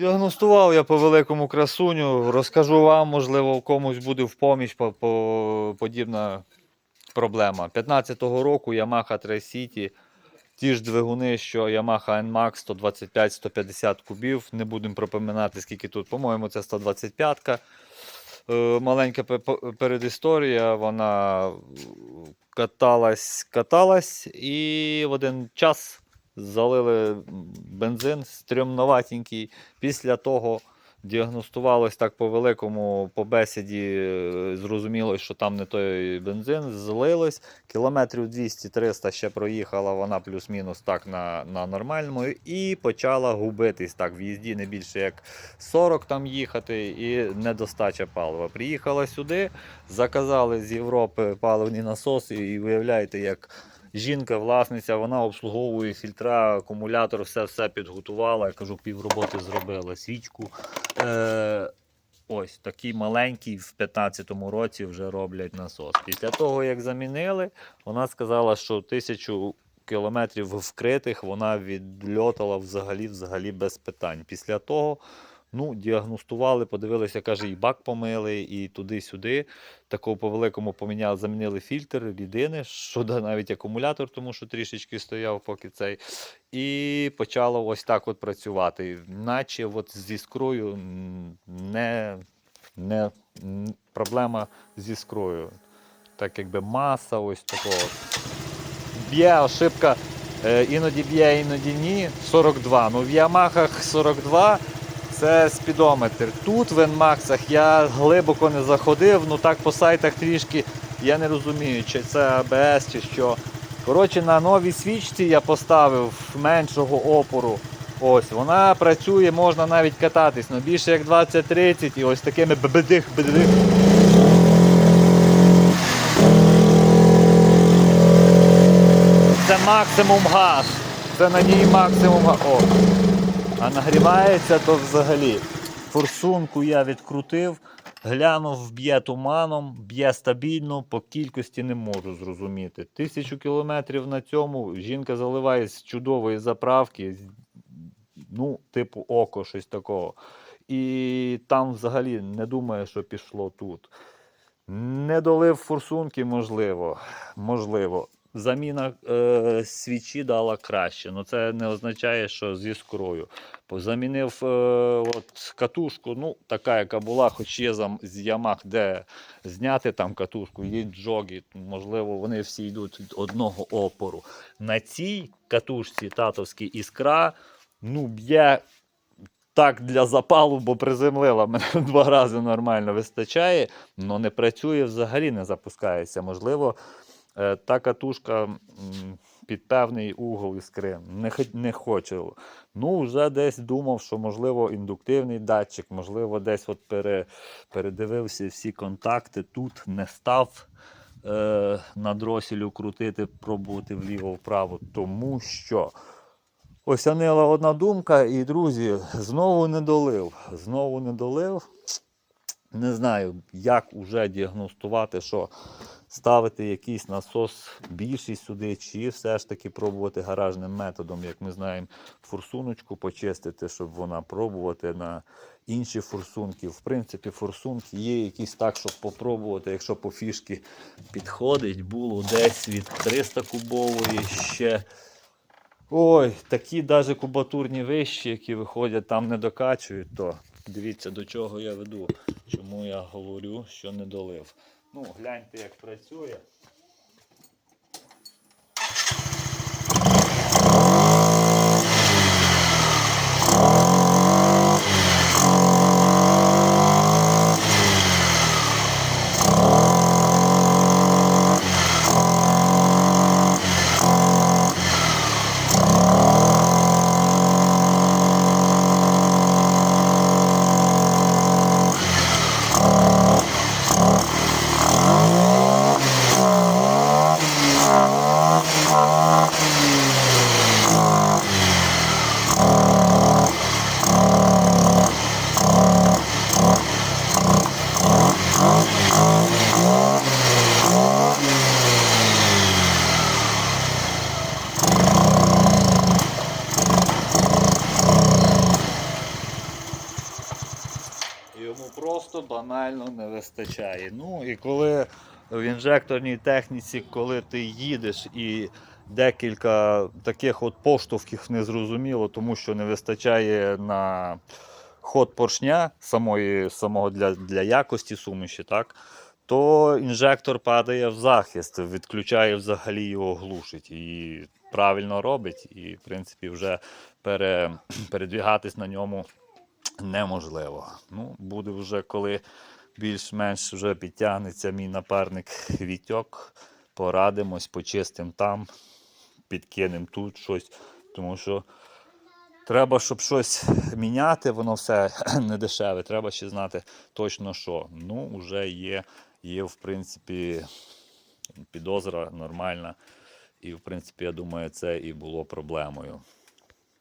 Діагностував я по великому красуню. Розкажу вам, можливо, комусь буде в поміч по, по, подібна проблема. 15-го року Yamaha 3 City. Ті ж двигуни, що Yamaha NMAX 125-150 кубів. Не будемо пропоминати, скільки тут. По-моєму, це 125-ка. Е, Маленька пе- пе- передісторія. Вона каталась, каталась і в один час залили бензин стрьомноватенький. Після того діагностувалось так по великому, по бесіді е, зрозуміло, що там не той бензин, злилось. Кілометрів 200-300 ще проїхала вона плюс-мінус так на, на нормальному і почала губитись так в їзді не більше як 40 там їхати і недостача палива. Приїхала сюди, заказали з Європи паливні насоси і виявляєте, як жінка, власниця, вона обслуговує фільтра, акумулятор, все все підготувала. Я кажу, півроботи зробила свічку. Е, ось такий маленький в 15-му році вже роблять насос. Після того, як замінили, вона сказала, що тисячу кілометрів вкритих вона відльотала взагалі, взагалі без питань. Після того. Ну, діагностували, подивилися, каже, і бак помили, і туди-сюди. Такого по великому поміняли, замінили фільтр рідини, що навіть акумулятор, тому що трішечки стояв, поки цей. І почало ось так от працювати. Наче от зі скрою не, не проблема зі скрою. Так якби маса ось такого. Б'є ошибка, е, іноді б'є, іноді ні. 42. Ну в Ямахах 42 це спідометр. Тут в NMAX я глибоко не заходив, ну так по сайтах трішки я не розумію, чи це ABS, чи що. Коротше, на новій свічці я поставив меншого опору. Ось, вона працює, можна навіть кататись, але більше як 20-30 і ось такими бедих бедих Це максимум газ. Це на ній максимум газ. А нагрівається то взагалі. Форсунку я відкрутив, глянув, б'є туманом, б'є стабільно, по кількості не можу зрозуміти. Тисячу кілометрів на цьому жінка заливає з чудової заправки, ну, типу око, щось такого. І там взагалі не думає, що пішло тут. Не долив форсунки, можливо. можливо. Заміна е, свічі дала краще, але це не означає, що зі скрою. Замінив е, от, катушку, ну, така, яка була, хоч є зам- з Ямах, де зняти там катушку, є джоги, можливо, вони всі йдуть від одного опору. На цій катушці татовській іскра ну, б'є так для запалу, бо приземлила мене два рази нормально вистачає, але не працює взагалі, не запускається. Можливо, та катушка під певний угол іскри не, не хоче. Ну, вже десь думав, що можливо індуктивний датчик, можливо, десь от пере, передивився всі контакти, тут не став е, на дроселю крутити, пробувати вліво-вправо, тому що. Осянила одна думка, і, друзі, знову не долив. Знову не долив. Не знаю, як уже діагностувати, що ставити якийсь насос більший сюди, чи все ж таки пробувати гаражним методом, як ми знаємо, форсуночку почистити, щоб вона пробувати на інші форсунки. В принципі, форсунки є якісь так, щоб попробувати, якщо по фішки підходить, було десь від 300 кубової ще. Ой, такі навіть кубатурні вищі, які виходять, там не докачують, то дивіться до чого я веду. Чому я говорю, що не долив. Ну, гляньте, як працює. Йому просто банально не вистачає. Ну і коли в інжекторній техніці, коли ти їдеш і декілька таких от поштовхів незрозуміло, тому що не вистачає на ход поршня самої, самого для, для якості суміші, так? то інжектор падає в захист, відключає взагалі його глушить. І правильно робить, і в принципі вже пере, передвігатись на ньому неможливо. Ну, буде вже коли більш-менш вже підтягнеться мій напарник Вітьок, порадимось, почистимо там, підкинемо тут щось, тому що. Треба, щоб щось міняти, воно все не дешеве. Треба ще знати точно що. Ну, вже є, є, в принципі, підозра нормальна. І, в принципі, я думаю, це і було проблемою.